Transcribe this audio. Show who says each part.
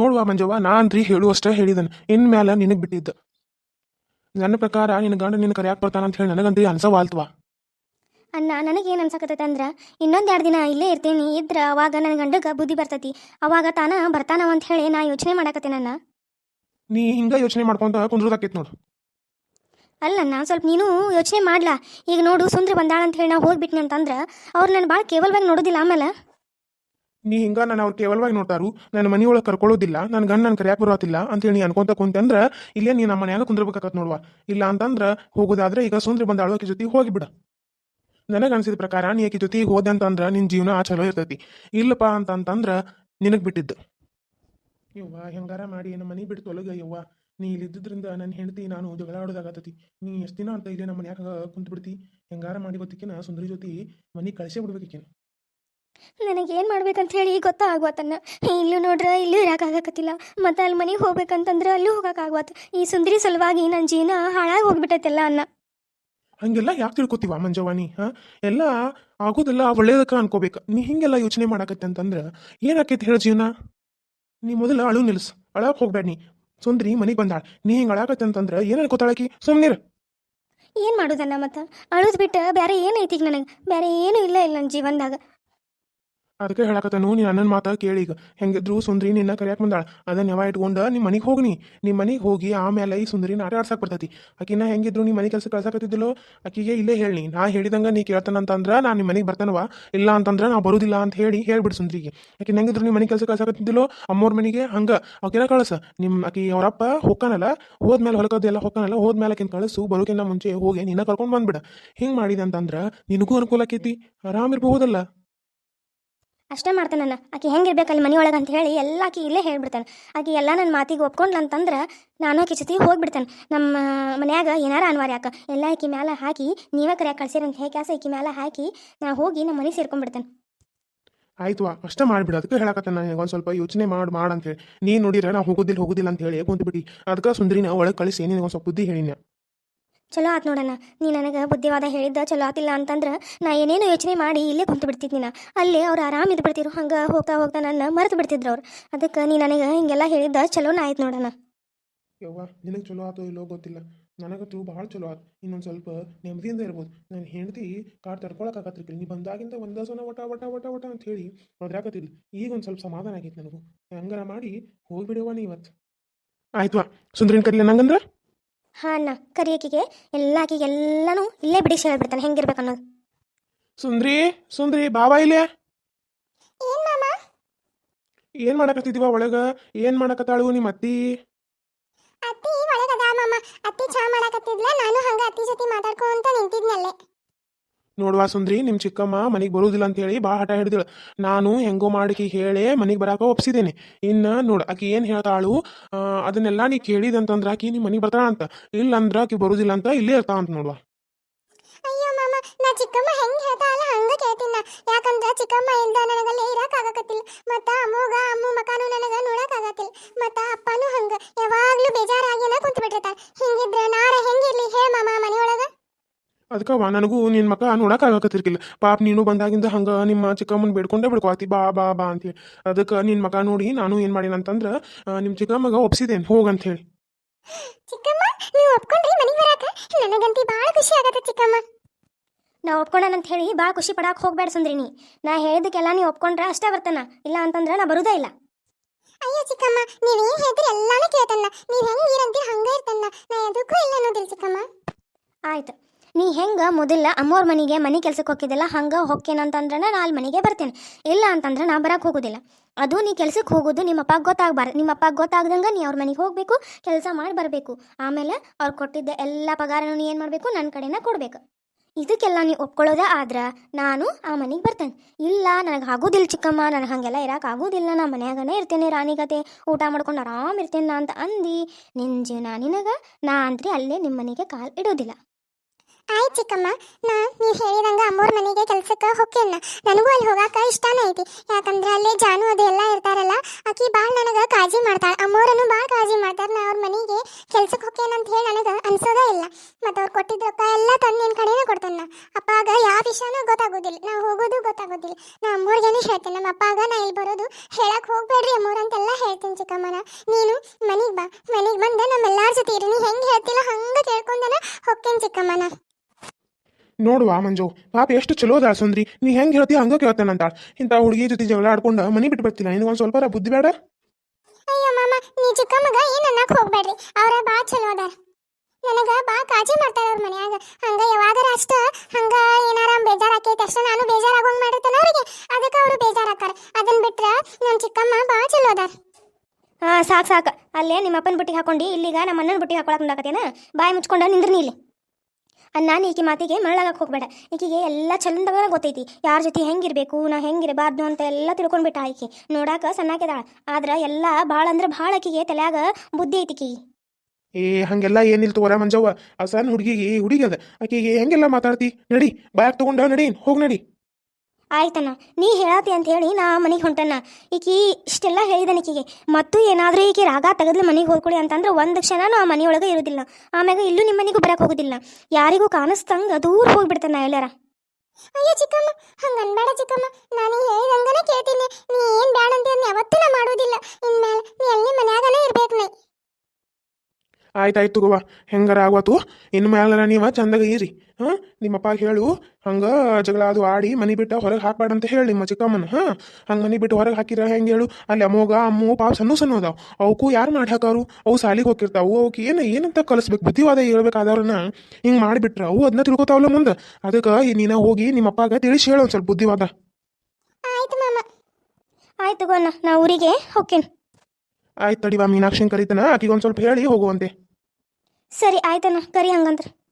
Speaker 1: ನೋಡುವ ಮಂಜವ್ವ ನಾನು ರೀ ಹೇಳುವಷ್ಟೇ ಹೇಳಿದನು. ಇನ್ಮೇಲೆ ನಿನಗೆ ಬಿಟ್ಟಿದ್ದ. ನನ್ನ ಪ್ರಕಾರ ನಿನ್ನ ಗಂಡ ನಿನ್ನ ಕರೆಯಾಕ್ ಬರ್ತಾನ ಅಂತ ಹೇಳಿ ನನಗಂತ ಅನ್ಸವಾಲ್ತವ
Speaker 2: ಅಣ್ಣ ಏನು ಅನ್ಸಕತ್ತೈತೆ ಅಂದ್ರೆ ಇನ್ನೊಂದು ಎರಡು ದಿನ ಇಲ್ಲೇ ಇರ್ತೀನಿ ಇದ್ರ ಅವಾಗ ನನ್ನ ಗಂಡಗೆ ಬುದ್ಧಿ ಬರ್ತೈತಿ. ಅವಾಗ ತಾನ ಬರ್ತಾನವ ಅಂತ ಹೇಳಿ ನಾ ಯೋಚನೆ ಮಾಡಕತ್ತೀನಣ್ಣ
Speaker 1: ನೀ ಹಿಂಗ ಯೋಚನೆ ಮಾಡ್ಕೊಂತ ಕುಂದ್ರದಾಕೈತಿ ನೋಡು.
Speaker 2: ನಾನು ಸ್ವಲ್ಪ ನೀನು ಯೋಚನೆ ಮಾಡ್ಲಾ. ಈಗ ನೋಡು ಸುಂದ್ರ ಬಂದಾಳ ಅಂತ ಹೇಳಿ ನಾ ಹೋಗ್ಬಿಟ್ನಿ ಅಂತಂದ್ರೆ ಅವ್ರು ನನ್ನ ಭಾಳ ಕೇವಲವಾಗಿ ನೋಡೋದಿಲ್ಲ ಆಮೇಲೆ.
Speaker 1: ನೀ ಹಿಂಗ ನಾನು ಅವ್ರು ಕೇವಲವಾಗಿ ನೋಡ್ತಾರು, ನನ್ನ ಮನೆಯೊಳಗೆ ಕರ್ಕೊಳ್ಳೋದಿಲ್ಲ ನನ್ನ ಗಂಡ ನನ್ನ ಕರೆಯಾಕ್ ಬರೋತಿಲ್ಲ ಅಂತೇಳಿ ನೀ ಅನ್ಕೊಂತ ಕುಂತಂದ್ರ ಇಲ್ಲೇ ನೀ ನಮ್ಮ ಮನ್ಯಾಗ ಕುಂದ್ರಬೇಕಾಗತ್ ನೋಡುವ. ಇಲ್ಲ ಅಂತಂದ್ರ ಹೋಗೋದಾದ್ರೆ ಈಗ ಸುಂದ್ರ ಬಂದ ಅಳೋಕೆ ಜೊತೆ ಹೋಗಿಬಿಡ ನನಗೆ ಅನ್ಸಿದ ಪ್ರಕಾರ ನೀ ಆಕಿ ಜೊತೆ ಹೋದೆ ಅಂತಂದ್ರ ನಿನ್ನ ಜೀವನ ಆ ಚಲೋ ಇರ್ತೈತಿ. ಇಲ್ಲಪ್ಪ ಅಂತಂತಂದ್ರ ನಿನಗೆ ಬಿಟ್ಟಿದ್ದು. ಯವ್ವ, ಹೆಂಗಾರ ಮಾಡಿ ನಮ್ಮ ಮನೆ ಬಿಟ್ಟು ತೊಲಗ ಯವ್ವ. ನೀ ಇಲ್ಲಿದ್ದರಿಂದ ನನ್ನ ಹೆಂಡತಿ, ನಾನು ಜಗಳ ಆಡೋದಾಗತ್ತತಿ ನೀ ಎಷ್ಟು ದಿನ ಅಂತ ಇಲ್ಲೇ ನಮ್ಮ ಮನ್ಯಾಗ ಕುಂತ್ಬಿಡ್ತಿ. ಹೆಂಗಾರ ಮಾಡಿ ಗೊತ್ತಿಕ್ಕಿನ ಸುಂದರಿ ಜೊತೆ ಮನೆ ಕಳಿಸೇ ಬಿಡ್ಬೇಕಿಕ್ಕಿನ.
Speaker 2: ನನಗೇನು ಮಾಡ್ಬೇಕಂತ ಹೇಳಿ ಗೊತ್ತಾಗ್ವತ್ತನ್ನ ಇಲ್ಲೂ ನೋಡ್ರೆ ಇಲ್ಲೂ ಇರೋಕ್ಕಾಗಕತ್ತಿಲ್ಲ ಮತ್ತೆ ಅಲ್ಲಿ ಮನೆಗೆ ಹೋಗ್ಬೇಕಂತಂದ್ರೆ ಅಲ್ಲೂ ಹೋಗೋಕ್ಕಾಗ್ವತ್ತು ಈ ಸುಂದರಿ ಸಲುವಾಗಿ ನನ್ನ ಜೀವನ ಹಾಳಾಗಿ ಹೋಗ್ಬಿಟ್ಟೈತೆಲ್ಲ ಅನ್ನ.
Speaker 1: ಹಂಗೆಲ್ಲ ಯಾಕೆ ತಿಳ್ಕೊತೀವ ಮಂಜವಾನಿ ಹಾಂ? ಎಲ್ಲ ಆಗೋದೆಲ್ಲ ಒಳ್ಳೇದಕ್ಕ ಅನ್ಕೋಬೇಕು. ನೀ ಹಿಂಗೆಲ್ಲ ಯೋಚನೆ ಮಾಡಾಕತ್ತೆ ಅಂತಂದ್ರೆ ಏನಾಕೈತಿ ಹೇಳ ಜೀವನ? ನೀ ಮೊದಲ ಅಳು ನಿಲ್ಸು. ಅಳಕ್ ಹೋಗ್ಬೇಡ ನೀ ಸುಂದ್ರಿ ಮನೆಗೆ ಬಂದಾಳ. ನೀ ಹಿಂಗೆ ಅಳಾಕತ್ತೆ ಅಂತಂದ್ರೆ ಏನು ಅನ್ಕೋತಾಳಕಿ ಸುಮ್ಮನಿರು
Speaker 2: ಏನು ಮಾಡೋದನ್ನ ಮತ್ತೆ? ಅಳುದು ಬಿಟ್ಟು ಬೇರೆ ಏನೈತಿ ಈಗ ನನಗೆ? ಬೇರೆ ಏನೂ ಇಲ್ಲ ಇಲ್ಲ ನನ್ನ ಜೀವನದಾಗ.
Speaker 1: ಅದಕ್ಕೆ ಹೇಳಕತ್ತನು ನೀನು ಅಣ್ಣನ ಮಾತಾ ಕೇಳಿ ಈಗ. ಹೆಂಗಿದ್ರು ಸುಂದ್ರಿ ನಿನ್ನ ಕರಿಯಾಕ್ ಬಂದಾಳ. ಅದನ್ನ ಯಾವ ಇಟ್ಕೊಂಡ ನಿಮ್ಮ ಮನೆಗೆ ಹೋಗ್ನಿ. ನಿಮ್ಮ ಮನೆಗೆ ಹೋಗಿ ಆಮೇಲೆ ಈ ಸುಂದರಿನ ಆಟ ಆಡ್ಸಕ್ಕೆ ಬರ್ತೈತಿ. ಆಕಿನ ಹೆಂಗಿದ್ರು ನಿಮ್ಮ ಮನೆ ಕೆಲಸ ಕಳ್ಸಕತ್ತಿದ್ದಿಲ್ಲೋ, ಆಕಿಗೆ ಇಲ್ಲೇ ಹೇಳಿ ನಾ ಹೇಳಿದಂಗ ನೀ ಕೇಳ್ತಾನಂತಂದ್ರ ನಾನು ನಿಮ್ಮ ಮನೆಗೆ ಬರ್ತಾನವ ಇಲ್ಲ ಅಂತಂದ್ರ ನಾ ಬರುದಿಲ್ಲ ಅಂತ ಹೇಳಿ ಹೇಳ್ಬಿಡು ಸುಂದ್ರಿಗೆ. ಆಕಿನ ಹೆಂಗಿದ್ರು ನಿಮ್ಮ ಮನೆ ಕೆಲಸ ಕಳ್ಸಕತ್ತಿದ್ದಿಲ್ಲೋ, ಅಮ್ಮೋರ್ ಮನೆಗೆ ಹಂಗ. ಆಕಿನ ಕಳಸ. ನಿಮ್ಮ ಆಕಿ ಅವರಪ್ಪ ಹೋಗ್ತಾನಲ್ಲ ಹೋದ್ಮೇಲೆ ಹೊಲಕದ್ದೆಲ್ಲ ಹೋದ ಹೋದ್ಮೇಲೆ ಆಕಿನ ಕಳಿಸು, ಬರೋಕಿನ್ನ ಮುಂಚೆ ಹೋಗಿ ನಿನ್ನ ಕರ್ಕೊಂಡು ಬಂದ್ಬಿಡ. ಹಿಂಗೆ ಮಾಡಿದೆ ಅಂತಂದ್ರ ನಿನಗೂ ಅನುಕೂಲ ಆಕೈತಿ? ಆರಾಮ್
Speaker 2: ಅಷ್ಟೇ ನಾನು. ಆಕೆ ಹೆಂಗಿರ್ಬೇಕು ಅಲ್ಲಿ ಮನೆಯೊಳಗೆ ಅಂತ ಹೇಳಿ ಎಲ್ಲ ಆಕೆ ಇಲ್ಲೇ ಹೇಳ್ಬಿಡ್ತಾನೆ. ಆಕೆ ಎಲ್ಲ ನನ್ನ ಮಾತಿಗೆ ಒಪ್ಕೊಂಡ್ಲ ಅಂತಂದ್ರೆ ನಾನು ಆಕೆ ಜೊತೆ ಹೋಗ್ಬಿಡ್ತಾನೆ. ನಮ್ಮ ಮನ್ಯಾಗ ಏನಾರ ಅನ್ವಾರ ಯಾಕೆ ಎಲ್ಲ ಆಕೆ ಮ್ಯಾಲ ಹಾಕಿ, ನೀವೇ ಕರೆಯಾಕೆ ಕಳ್ಸಿರಿ ಅಂತ ಹೇಗೆ ಆಕಿ ಮ್ಯಾಲ ಹಾಕಿ ನಾ ಹೋಗಿ ನಮ್ಮ ಮನೆ ಸೇರ್ಕೊಂಡ್ಬಿಡ್ತಾನೆ.
Speaker 1: ಆಯ್ತು ಅಷ್ಟೇ ಮಾಡ್ಬಿಡು. ಅದಕ್ಕೆ ಹೇಳಕತ್ತೆ ನಾನು ಒಂದು ಸ್ವಲ್ಪ ಯೋಚನೆ ಮಾಡಿ, ಮಾಡು ಅಂತ ಹೇಳಿ. ನೀನು ನೋಡಿದ್ರೆ ನಾ ಹೋಗೋದಿಲ್ಲ ಹೋಗೋದಿಲ್ಲ ಅಂತ ಹೇಳಿ ಕುಂತ್ಬಿಟ್ಟು. ಅದಕ್ಕೆ ಸುಂದರಿನ ಒಳಗೆ ಕಳಿಸಿ ನಿನಗೆ ಒಂದು ಸ್ವಲ್ಪ ಬುದ್ಧಿ ಹೇಳಿನ.
Speaker 2: ಚಲೋ ಆತ್ ನೋಡೋಣ ನೀ ನನಗೆ ಬುದ್ಧಿವಾದ ಹೇಳಿದ್ದ ಚಲೋ ಆತಿಲ್ಲ ಅಂತಂದ್ರೆ ನಾ ಏನೇನು ಯೋಚನೆ ಮಾಡಿ ಇಲ್ಲೇ ಕುಂತು ಬಿಡ್ತಿದ್ನಿ ನಾ ಅಲ್ಲಿ ಅವ್ರು ಆರಾಮ ಇದ್ದು ಬಿಡ್ತಿರು ಹಂಗೆ ಹೋಗ್ತಾ ಹೋಗ್ತಾ ನನ್ನ ಮರೆತು ಬಿಡ್ತಿದ್ರು ಅವ್ರು. ಅದಕ್ಕೆ ನೀ ನನಗೆ ಹಿಂಗೆಲ್ಲ ಹೇಳಿದ್ದ ಚಲೋನ ಆಯ್ತು ನೋಡೋಣ
Speaker 1: ಯವ್ವ ನಿನಗೆ ಚಲೋ ಆತೋ ಇಲ್ಲೋ ಗೊತ್ತಿಲ್ಲ. ನನಗಂತೂ ಭಾಳ ಚಲೋ ಆತು. ಇನ್ನೊಂದು ಸ್ವಲ್ಪ ನೆಮ್ಮದಿಯಿಂದ ಇರ್ಬೋದು. ನನ್ನ ಹೆಂಡತಿ ಕಾರ್ ತಡ್ಕೊಳಕ್ಕಾಗತ್ತಿರ್ಕಿಲ್ಲ ನೀ ಬಂದಾಗಿಂದ ಒಂದ ಸಲ ವಟ ವಟ ವಟ ವಟ ಅಂತ ಹೇಳಿ ಅದ್ರಾಗತ್ತಿಲ್ಲ ಈಗ ಒಂದು ಸ್ವಲ್ಪ ಸಮಾಧಾನ ಆಗೈತೆ ನನಗೂ. ಹಂಗಾರ ಮಾಡಿ ಹೋಗಿಬಿಡುವ ನೀ ಇವತ್ತು ಆಯ್ತು ಸುಂದ್ರಿನ ಕರಿಲ್ಲ ನಂಗಂದ್ರೆ?
Speaker 2: ಹಾಂ ಅಣ್ಣ. ಕರಿಯಕಿಗೆ ಎಲ್ಲ ಆಕಿಗೆ ಎಲ್ಲನೂ ಇಲ್ಲೇ ಬಿಡಿಸಿ ಹೇಳ್ಬಿಡ್ತಾನೆ. ಹೆಂಗಿರ್ಬೇಕು ಅನ್ನೋದು.
Speaker 1: ಸುಂದ್ರಿ ಸುಂದ್ರಿ ಬಾಬಾ ಇಲ್ಲೇ?
Speaker 2: ಏನ್ ಮಾಮ?
Speaker 1: ಏನು ಮಾಡಕತ್ತಿದೀವ ಒಳಗೆ? ಏನು ಮಾಡಕತ್ತಾಳು ನಿಮ್ಮ ಅತ್ತಿ?
Speaker 2: ಅತ್ತಿ ಒಳಗದ ಮಾಮ. ಅತ್ತಿ ಚಾ ಮಾಡಕತ್ತಿದ್ಲ. ನಾನು ಹಂಗ ಅತ್ತಿ ಜೊತೆ ಮಾತಾಡ್ಕೊಂತ ನಿಂತಿದ್ನಲ್ಲೇ
Speaker 1: ನೋಡುವ ಸುಂದ್ರಿ ನಿಮ್ಮ ಚಿಕ್ಕಮ್ಮ ಮನೆಗೆ ಬರುವುದಿಲ್ಲ ಅಂತ ಹೇಳಿ ಭಾಳ ಹಠ ಹಿಡಿದಳು. ನಾನು ಹೆಂಗೋ ಮಾಡಿಕಿ ಹೇಳಿ ಮನೆಗೆ ಬರಾಕ ಒಪ್ಸಿದ್ದೇನೆ ಇನ್ನು ನೋಡು, ಆಕಿ ಏನು ಹೇಳ್ತಾಳು ಅದನ್ನೆಲ್ಲ ನೀ ಕೇಳಿದಂತಂದ್ರೆ ಆಕಿ ನಿಮ್ಮ ಮನೆಗೆ ಬರ್ತಾಳ ಅಂತ. ಇಲ್ಲ ಅಂದ್ರೆ ಆಕಿ ಬರುದಿಲ್ಲ ಅಂತ ಇಲ್ಲೇ ಇರ್ತಾಳ ಅಂತ ನೋಡುವ.
Speaker 2: ಅಯ್ಯೋ ಮಾಮ, ನಾ ಚಿಕ್ಕಮ್ಮ ಹೆಂಗ್ ಹೇಳ್ತಾಳ ಹಂಗ ಕೇಳ್ತೀನ
Speaker 1: ಅದಕ್ಕವ ನನಗೂ ನಿನ್ನ ಮಕ್ಕ ನೋಡಕ್ಕಾಗತ್ತಿರ್ಕಿಲ್ಲ ಪಾಪ ನೀನು ಬಂದಾಗಿಂದ ಹಂಗೆ ನಿಮ್ಮ ಚಿಕ್ಕಮ್ಮನ ಬೇಡ್ಕೊಂಡೇ ಬಿಡ್ಕೊಳತಿ. ಬಾ ಬಾ ಬಾ ಅಂತೇಳಿ ಅದಕ್ಕೆ ನಿನ್ನ ಮಕ ನೋಡಿ ನಾನು ಏನು ಮಾಡೀನಿ ಅಂತಂದ್ರೆ ನಿಮ್ಮ ಚಿಕ್ಕಮ್ಮಗ ಒಪ್ಸಿದ್ದೇನೆ ಹೋಗಂತ ಹೇಳಿ.
Speaker 2: ಚಿಕ್ಕಮ್ಮ ನೀವು ಒಪ್ಕೊಂಡ್ರಿ ಮನೆಗೆ ಬರಾಕ? ನನಗಂತಿ ಭಾಳ ಖುಷಿ ಆಗತ್ತೆ ಚಿಕ್ಕಮ್ಮ. ನಾ ಒಪ್ಕೊಂಡನಂತ ಹೇಳಿ ಭಾಳ ಖುಷಿ ಪಡಾಕ್ ಹೋಗ್ಬೇಡ ಸುಂದ್ರಿನಿ ನಾ. ಹೇಳಿದಕ್ಕೆಲ್ಲ ನೀವು ಒಪ್ಕೊಂಡ್ರೆ ಅಷ್ಟೇ ಬರ್ತಾನ. ಇಲ್ಲ ಅಂತಂದ್ರೆ ನಾ ಬರುದೇ ಇಲ್ಲ. ಅಯ್ಯೋ ಚಿಕ್ಕಮ್ಮ ನೀವು ಏನು ಹೇಳ್ತೀರಿ ಎಲ್ಲಾನು ಕೇಳ್ತನ್ನ ನೀವು ಹೆಂಗೆ ಇರಂತೀರಿ ಹಂಗೆ ಇರ್ತನ್ನ ನಾ ಎದಕ್ಕೂ ಇಲ್ಲ ಅನ್ನೋದಿಲ್ಲ ಚಿಕ್ಕಮ್ಮ. ಆಯ್ತು. ನೀ ಹೆಂಗ ಮೊದಲ ಅಮ್ಮೋರ್ ಮನೆಗೆ ಮನೆ ಕೆಲ್ಸಕ್ಕೆ ಹೋಗಿದ್ದಲ್ಲ ಹಂಗ ಹೊಕ್ಕೇನಂತಂದ್ರೆ ನಾ ಅಲ್ಲಿ ಮನೆಗೆ ಬರ್ತೇನೆ. ಇಲ್ಲ ಅಂತಂದ್ರೆ ನಾ ಬರಕ್ಕೆ ಹೋಗೋದಿಲ್ಲ. ಅದು ನೀ ಕೆಲ್ಸಕ್ಕೆ ಹೋಗೋದು ನಿಮ್ಮ ಅಪ್ಪ ಗೊತ್ತಾಗಬಾರ್ದು. ನಿಮ್ಮ ಅಪ್ಪ ಗೊತ್ತಾಗ್ದಂಗೆ ನೀ ಅವ್ರ ಮನೆಗೆ ಹೋಗಬೇಕು, ಕೆಲಸ ಮಾಡಿ ಬರಬೇಕು. ಆಮೇಲೆ ಅವ್ರು ಕೊಟ್ಟಿದ್ದ ಎಲ್ಲ ಪಗಾರನು ನೀ ಏನು ಮಾಡಬೇಕು? ನನ್ನ ಕಡೆನ ಕೊಡಬೇಕು. ಇದಕ್ಕೆಲ್ಲ ನೀ ಒಪ್ಕೊಳ್ಳೋದ ಆದ್ರೆ ನಾನು ಆ ಮನೆಗೆ ಬರ್ತೇನೆ. ಇಲ್ಲ, ನನಗೆ ಆಗೋದಿಲ್ಲ ಚಿಕ್ಕಮ್ಮ, ನನಗೆ ಹಾಗೆಲ್ಲ ಇರಕ್ಕೆ ಆಗೋದಿಲ್ಲ. ನಾ ಮನ್ಯಾಗನೇ ಇರ್ತೇನೆ ರಾಣಿಗತೆ ಊಟ ಮಾಡ್ಕೊಂಡು ಆರಾಮ್ ಇರ್ತೇನೆ ಅಂತ ಅಂದು. ನಿನ್ನ ಜೀವನ ನಿನಗೆ, ನಾ ಅಂದ್ರೆ ಅಲ್ಲೇ ನಿಮ್ಮ ಮನೆಗೆ ಕಾಲು ಇಡೋದಿಲ್ಲ. ಆಯ್ತು ಚಿಕ್ಕಮ್ಮ. ನಾ, ನೀವು ಹೇಳಿದಂಗ ಅಮ್ಮೋರ್ ಮನೆಗೆ ಕೆಲ್ಸಕ್ಕೆ ಹೊಕ್ಕೇನ ನನಗೂ ಅಲ್ಲಿ ಹೋಗಾಕ ಇಷ್ಟನೇ ಐತಿ. ಯಾಕಂದ್ರೆ ಅಲ್ಲಿ ಜಾನು ಅದು ಎಲ್ಲ ಇರ್ತಾರಲ್ಲ, ಆಕಿ ಭಾಳ ನನಗೆ ಕಾಳಜಿ ಮಾಡ್ತಾಳೆ. ಅಮ್ಮೋರನ್ನು ಭಾಳ ಕಾಳಜಿ ಮಾಡ್ತಾರೆ ನಾ ಅವ್ರ ಮನೆಗೆ ಕೆಲ್ಸಕ್ಕೆ ಹೊಕ್ಕೇನ ಅಂತ ಹೇಳಿ ನನಗೆ ಅನ್ಸೋದೇ ಇಲ್ಲ. ಮತ್ತು ಅವ್ರು ಕೊಟ್ಟಿದ್ದ ರೊಕ್ಕ ಎಲ್ಲ ತಂದು ನಿನ್ನ ಕಡೆನೇ ಕೊಡ್ತಾನೆ ನಾ. ಅಪ್ಪಾಗ ಯಾವ ವಿಷಯನೂ ಗೊತ್ತಾಗೋದಿಲ್ಲ ನಾ ಹೋಗೋದು ಗೊತ್ತಾಗೋದಿಲ್ಲ ನಾ ಅಮ್ಮೋರ್ಗೇನೆ ಹೇಳ್ತೇನೆ. ನಮ್ಮ ಅಪ್ಪಾಗ ನಾ ಇಲ್ಲಿ ಬರೋದು ಹೇಳಕ್ಕೆ ಹೋಗ್ಬೇಡ್ರಿ ಅಮ್ಮೋರ್ ಅಂತೆಲ್ಲ ಹೇಳ್ತೀನಿ ಚಿಕ್ಕ ಚಿಕ್ಕಮ್ಮನ ನೀನು ಮನೆಗೆ ಬಾ. ಮನೆಗೆ ಬಂದು ನಮ್ಮೆಲ್ಲರ ಜೊತೆ ಇರು. ನೀ ಹೆಂಗೆ ಹೇಳ್ತಿಲ್ಲ ಹಂಗೆ ಕೇಳ್ಕೊಂಡನ ಹೊಕ್ಕೇನ್ ಚಿಕ್ಕಮ್ಮನ
Speaker 1: ನೋಡುವ ಮಂಜು ಪಾಪ ಎಷ್ಟು ಚಲೋ ಅದಾಳ ಸುಂದ್ರಿ. ನೀ ಹೆಂಗೆ ಹೇಳ್ತಿ ಹಂಗ ಕೇಳ್ತಾನಂತಾಳ ಇಂಥ ಹುಡುಗಿ ಜೊತೆ ಜಗಳ ಆಡ್ಕೊಂಡು ಮನಿ ಬಿಟ್ಟು ಬರ್ತಿಲ್ಲ. ನಿನಗೆ ಒಂದು ಸ್ವಲ್ಪ ಬುದ್ಧಿ ಬೇಡ?
Speaker 2: ಅಯ್ಯೋ ಮಾಮ ನೀ ಚಿಕ್ಕ ಮಗ ಏನು ಅನ್ನಕ್ಕೆ ಹೋಗ್ಬೇಡ್ರಿ. ಅವ್ರ ಬಾ ಚಲೋ ಅದಾರ. ನನಗ ಬಾ ಕಾಜಿ ಮಾಡ್ತಾರ ಅವ್ರ ಮನ್ಯಾಗ. ಹಂಗ ಯಾವಾಗಾರ ಅಷ್ಟ ಹಂಗ ಏನಾರ ಬೇಜಾರಾಕೈತಿ ಅಷ್ಟ ನಾನು ಬೇಜಾರಾಗೋಂಗ್ ಮಾಡಿರ್ತಾನ ಅವ್ರಿಗೆ. ಅದಕ್ಕೆ ಅವರು ಬೇಜಾರಾಕಾರ ಅದನ್ನ ಬಿಟ್ರ ನನ್ನ ಚಿಕ್ಕಮ್ಮ ಬಾ ಚಲೋ ಅದಾರ. ಹಾ ಸಾಕು ಸಾಕ್. ಅಲ್ಲೇ ನಿಮ್ಮಪ್ಪನ ಬುಟ್ಟಿ ಹಾಕೊಂಡು ಇಲ್ಲಿಗ ನಮ್ಮ ಅಣ್ಣನ ಬುಟ್ಟಿ ಹಾಕೊಳಕ್ ಮುಂದಾಕತೇನ ಬಾಯಿ ಮುಚ್ಕೊಂಡ ನಿಂದ್ರಿ ನೀಲಿ ನಾನು ಈಕೆ ಮಾತಿಗೆ ಮರಳಾಗಕ್ಕೆ ಹೋಗ್ಬೇಡ. ಈಕಿಗೆ ಎಲ್ಲ ಚಂದ ಗೊತ್ತೈತಿ. ಯಾರ ಜೊತೆ ಹೆಂಗಿರ್ಬೇಕು, ನಾ ಹೆಂಗಿರಬಾರ್ದು ಅಂತ ಎಲ್ಲ ತಿಳ್ಕೊಂಡ್ಬಿಟ್ಟ ಆಕೆ ನೋಡಾಕ ಸಣ್ಣಾಕಿದಾಳ ಆದ್ರ ಎಲ್ಲ ಭಾಳ ಅಂದ್ರೆ ಭಾಳ ಆಕಿಗೆ ತಲೆಯಾಗ ಬುದ್ಧಿ ಐತಿ ಆಕಿಗೆ
Speaker 1: ಏ, ಹಂಗೆಲ್ಲ ಏನಿಲ್ಲ ತಗೋರ ಮಂಜವ್ವ. ಆ ಸಣ್ಣ ಹುಡುಗಿಗೆ ಹುಡುಗಿ ಅದ ಆಕಿಗೆ ಹೆಂಗೆಲ್ಲ ಮಾತಾಡ್ತಿ? ನಡಿ, ಬ್ಯಾಗ್ ತಗೊಂಡ ನಡಿ ಹೋಗಿ ನಡಿ.
Speaker 2: ಆಯ್ತಣ್ಣ, ನೀ ಹೇಳತಿ ಅಂತ ಹೇಳಿ ನಾ ಮನೆಗೆ ಹೊಂಟಣ್ಣ. ಈಕಿ ಇಷ್ಟೆಲ್ಲ ಹೇಳಿದನ ಈಕಿಗೆ. ಮತ್ತು ಏನಾದರೂ ಈಕೆ ರಾಗ ತೆಗೆದ್ಲು ಮನೆಗೆ ಹೋಗ್ಕೊಳ್ಳಿ ಅಂತಂದ್ರೆ ಒಂದು ಕ್ಷಣನೂ ಆ ಮನೆಯೊಳಗೆ ಇರೋದಿಲ್ಲ. ಆಮ್ಯಾಗ ಇಲ್ಲೂ ನಿಮ್ಮ ಮನೆಗೂ ಬರಕ್ಕೆ ಹೋಗೋದಿಲ್ಲ. ಯಾರಿಗೂ ಕಾಣಿಸ್ತಂಗ ದೂರ ಹೋಗ್ಬಿಡ್ತಾನ ಎಲ್ಲಾರ. ಅಯ್ಯೋ ಚಿಕ್ಕಮ್ಮ, ಹಂಗನ್ಬೇಡ ಚಿಕ್ಕಮ್ಮ. ನಾನು ಹೇಳಿದಂಗನೇ ಕೇಳ್ತೀನಿ ನೀ ಏನು ಬೇಡ ಅಂತ ಯಾವತ್ತೂ ನಾ ಮಾಡೋದಿಲ್ಲ ಇನ್ಮೇಲೆ ನೀ ಅಲ್ಲಿ ಮನ್ಯಾಗನೇ ಇರ್ಬೇಕು ನೀ
Speaker 1: ಆಯ್ತಾಯ್ತು ತಗೋವ. ಹೆಂಗಾರ ಆಗವತ್ತು ಇನ್ನು ಮ್ಯಾಲಾರ ನೀವ ಚಂದಗ ಇರಿ. ಹಾಂ ನಿಮ್ಮಪ್ಪ ಹೇಳು. ಹಂಗ ಜಗಳ ಅದು ಆಡಿ ಮನಿ ಬಿಟ್ಟು ಹೊರಗೆ ಹಾಕ್ಬೇಡ ಅಂತ ಹೇಳಿ ನಿಮ್ಮ ಚಿಕ್ಕಮ್ಮನ. ಹಾಂ ಹಂಗ ಮನಿ ಬಿಟ್ಟು ಹೊರಗೆ ಹಾಕಿರ ಹೆಂಗೆ ಹೇಳು? ಅಲ್ಲಿ ಅಮ್ಮೋಗ ಅಮ್ಮು ಪಾಪ ಸಣ್ಣ ಸಣ್ಣ ಅದಾವ. ಅವಕ್ಕೂ ಯಾರು ಮಾಡಿ ಹಾಕಾರು ಅವು ಸಾಲಿಗೆ ಹೋಗಿರ್ತಾವು ಅವಕ್ಕೆ ಏನು ಏನಂತ ಕಲಿಸ್ಬೇಕು? ಬುದ್ಧಿವಾದ ಹೇಳ್ಬೇಕಾದವ್ರನ್ನ ಹಿಂಗೆ ಮಾಡಿಬಿಟ್ರೆ. ಅವು ಅದನ್ನ ತಿಳ್ಕೊತಾವಲ್ಲ ಮುಂದೆ. ಅದಕ್ಕೆ ನೀನು ಹೋಗಿ ನಿಮ್ಮಪ್ಪಾಗ ತಿಳಿಸಿ ಹೇಳು ಒಂದು ಸ್ವಲ್ಪ ಬುದ್ಧಿವಾದ.
Speaker 2: ಆಯ್ತು ಗೊನ್ನ ನಾ ಊರಿಗೆ ಹೋಗ್ತೇನೆ.
Speaker 1: ಆಯ್ತು ತಡಿವಾ ಮೀನಾಕ್ಷಿಂಗ್ ಕರಿತಾನ. ಆಕಿಗೆ ಒಂದು ಸ್ವಲ್ಪ ಹೇಳಿ ಹೋಗುವಂತೆ.
Speaker 2: ಸರಿ ಆಯ್ತಣ್ಣ. ಕರಿ ಹಂಗಂದ್ರೆ.